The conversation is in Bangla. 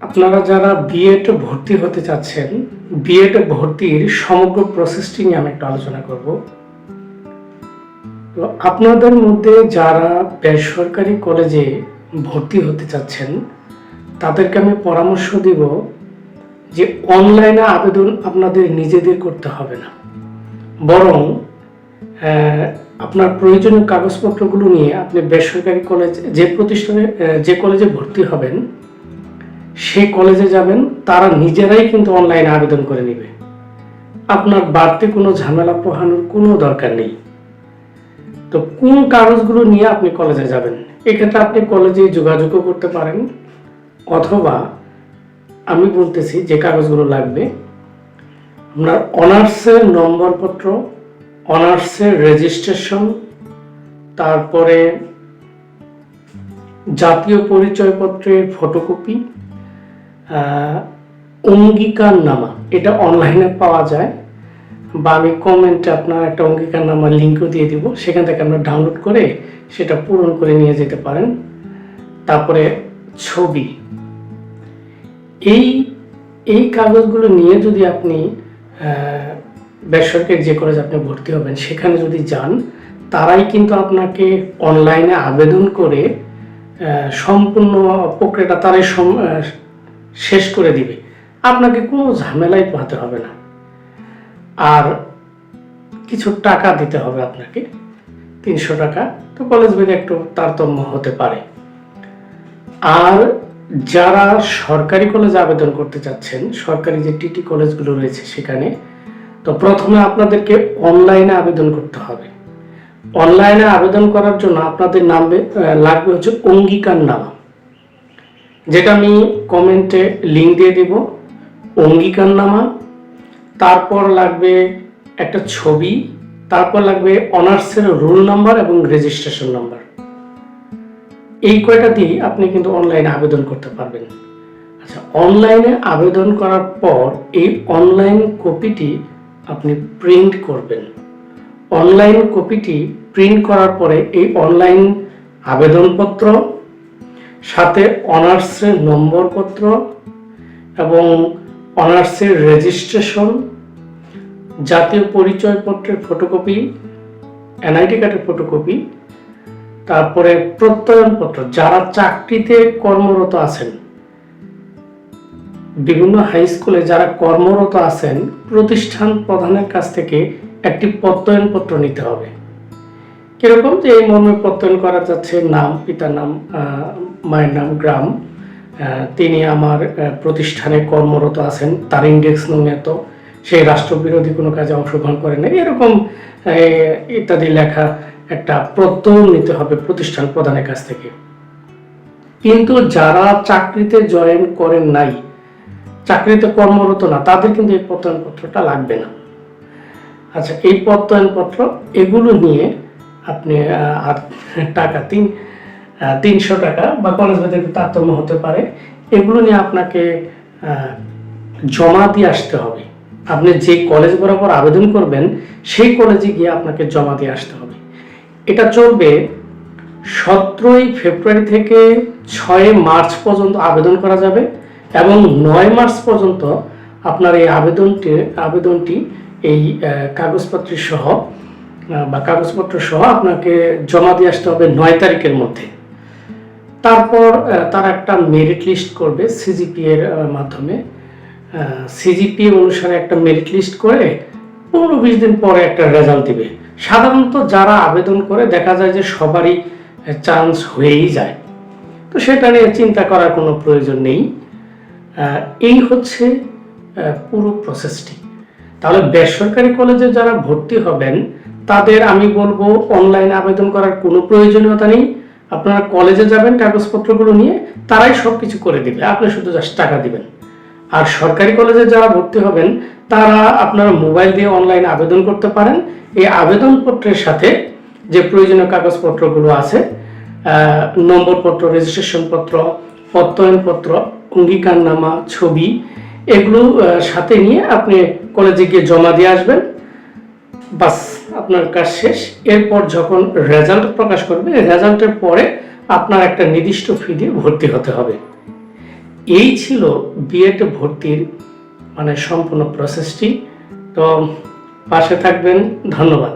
আপনারা যারা বিএড ভর্তি হতে চাচ্ছেন বিএড ভর্তির সমগ্র প্রসেসটি নিয়ে আমি একটু আলোচনা করব। তো আপনাদের মধ্যে যারা বেসরকারি কলেজে ভর্তি হতে চাচ্ছেন, তাদেরকে আমি পরামর্শ দিব যে অনলাইনে আবেদন আপনাদের নিজেদের করতে হবে না। বরং আপনার প্রয়োজনীয় কাগজপত্রগুলো নিয়ে আপনি বেসরকারি কলেজ, যে প্রতিষ্ঠানে যে কলেজে ভর্তি হবেন সেই কলেজে যাবেন, তারা নিজেরাই কিন্তু অনলাইনে আবেদন করে নেবে। আপনার বাড়তি কোনো ঝামেলা পোহানোর কোনো দরকার নেই। তো কোন কাগজগুলো নিয়ে আপনি কলেজে যাবেন? এক্ষেত্রে আপনি কলেজে যোগাযোগও করতে পারেন, অথবা আমি বলতেছি যে কাগজগুলো লাগবে, আপনার অনার্সের নম্বরপত্র, অনার্সের রেজিস্ট্রেশন তারপরে জাতীয় পরিচয়পত্রের ফটোকপি অঙ্গীকার নামা এটা অনলাইনে পাওয়া যায়, বা আমি কমেন্টে আপনার একটা অঙ্গীকার নামার লিঙ্কও দিয়ে দিব, সেখান থেকে আপনার ডাউনলোড করে সেটা পূরণ করে নিয়ে যেতে পারেন। তারপরে ছবি। এই এই কাগজগুলো নিয়ে যদি আপনি বেসরকারি যে কলেজ আপনি ভর্তি হবেন, সেখানে যদি যান, তারাই কিন্তু আপনাকে অনলাইনে আবেদন করে সম্পূর্ণ প্রক্রিয়াটা তারাই শেষ করে দিবে। আপনাকে কোনো ঝামেলাই পোহাতে হবে না। আর কিছু টাকা দিতে হবে আপনাকে। তিনশো টাকা। তো কলেজ ভেদে একটু তারতম্য হতে পারে। আর যারা সরকারি কলেজে আবেদন করতে চাচ্ছেন, সরকারি যে টিটি কলেজগুলো রয়েছে সেখানে, তো প্রথমে আপনাদেরকে অনলাইনে আবেদন করতে হবে। অনলাইনে আবেদন করার জন্য আপনাদের নামবে লাগবে হচ্ছে অঙ্গীকার নামা। যেটা আমি কমেন্টে লিঙ্ক দিয়ে দিব অঙ্গীকার নামা তারপর লাগবে একটা ছবি, তারপর লাগবে অনার্সের রোল নাম্বার এবং রেজিস্ট্রেশন নাম্বার। এই কয়টা দিয়ে আপনি কিন্তু অনলাইনে আবেদন করতে পারবেন। আচ্ছা অনলাইনে আবেদন করার পর এই অনলাইন কপিটি আপনি প্রিন্ট করবেন। অনলাইন কপিটি প্রিন্ট করার পরে এই অনলাইন আবেদনপত্র সাথে অনার্সের নম্বরপত্র এবং অনার্সের রেজিস্ট্রেশন, জাতীয় পরিচয়পত্রের ফটোকপি, এনআইডি কার্ডের ফটোকপি, তারপরে প্রত্যয়নপত্র, যারা চাকরিতে কর্মরত আছেন, বিভিন্ন হাই স্কুলে যারা কর্মরত আছেন, প্রতিষ্ঠান প্রধানের কাছ থেকে একটি প্রত্যয়নপত্র নিতে হবে। কীরকম যে এই মর্মে প্রত্যয়ন করা যাচ্ছে? নাম, পিতার নাম মায়ের নাম, গ্রাম। তিনি আমার প্রতিষ্ঠানে কর্মরত আছেন। তার ইন্ডেক্স নং এত সেই রাষ্ট্রবিরোধী কোনো কাজে অংশগ্রহণ করেন এরকম ইত্যাদি লেখা একটা প্রত্যয় নিতে হবে প্রতিষ্ঠান প্রধানের কাছ থেকে। কিন্তু যারা চাকরিতে জয়েন করেন নাই, চাকরিতে কর্মরত না, তাদের কিন্তু এই প্রত্যয়নপত্রটা লাগবে না। আচ্ছা এই প্রত্যয়নপত্র, এগুলো নিয়ে আপনি টাকা, তিন তিনশো টাকা বা কলেজ ভেদে তারতম্য হতে পারে। এগুলো নিয়ে আপনাকে জমা দিয়ে আসতে হবে। আপনি যে কলেজ বরাবর আবেদন করবেন, সেই কলেজে গিয়ে আপনাকে জমা দিয়ে আসতে হবে। এটা চলবে সতেরোই ফেব্রুয়ারি থেকে ছয় মার্চ পর্যন্ত আবেদন করা যাবে এবং নয় মার্চ পর্যন্ত আপনার এই আবেদনটি আবেদনটি এই কাগজপত্র সহ বা কাগজপত্র সহ আপনাকে জমা দিয়ে আসতে হবে নয় তারিখের মধ্যে। তারপর তারা একটা মেরিট লিস্ট করবে সিজিপি এর মাধ্যমে। সিজিপি অনুসারে একটা মেরিট লিস্ট করে পনেরো বিশ দিন পরে একটা রেজাল্ট দিবে। সাধারণত যারা আবেদন করে, দেখা যায় যে সবারই চান্স হয়েই যায়। তো সেটা নিয়ে চিন্তা করার কোনো প্রয়োজন নেই। এই হচ্ছে পুরো প্রসেসটি তাহলে বেসরকারি কলেজে যারা ভর্তি হবেন তাদের আমি বলব অনলাইনে আবেদন করার কোনো প্রয়োজনীয়তা নেই। আপনারা কলেজে যাবেন, কাগজপত্রগুলো নিয়ে, তারাই সব কিছু করে দিবে। আপনি শুধু জাস্ট টাকা দিবেন। আর সরকারি কলেজে যারা ভর্তি হবেন, তারা আপনারা মোবাইল দিয়ে অনলাইনে আবেদন করতে পারেন। এই আবেদনপত্রের সাথে যে প্রয়োজনীয় কাগজপত্রগুলো আছে নম্বরপত্র রেজিস্ট্রেশন পত্র প্রত্যয়নপত্র অঙ্গীকারনামা, ছবি, এগুলো সাথে নিয়ে আপনি কলেজে গিয়ে জমা দিয়ে আসবেন। বাস। আপনার কাজ শেষ। এরপর যখন রেজাল্ট প্রকাশ করবে রেজাল্টের পরে আপনার একটা নির্দিষ্ট ফি দিয়ে ভর্তি হতে হবে। এই ছিল বিএড ভর্তির মানে সম্পূর্ণ প্রসেসটি তো পাশে থাকবেন, ধন্যবাদ।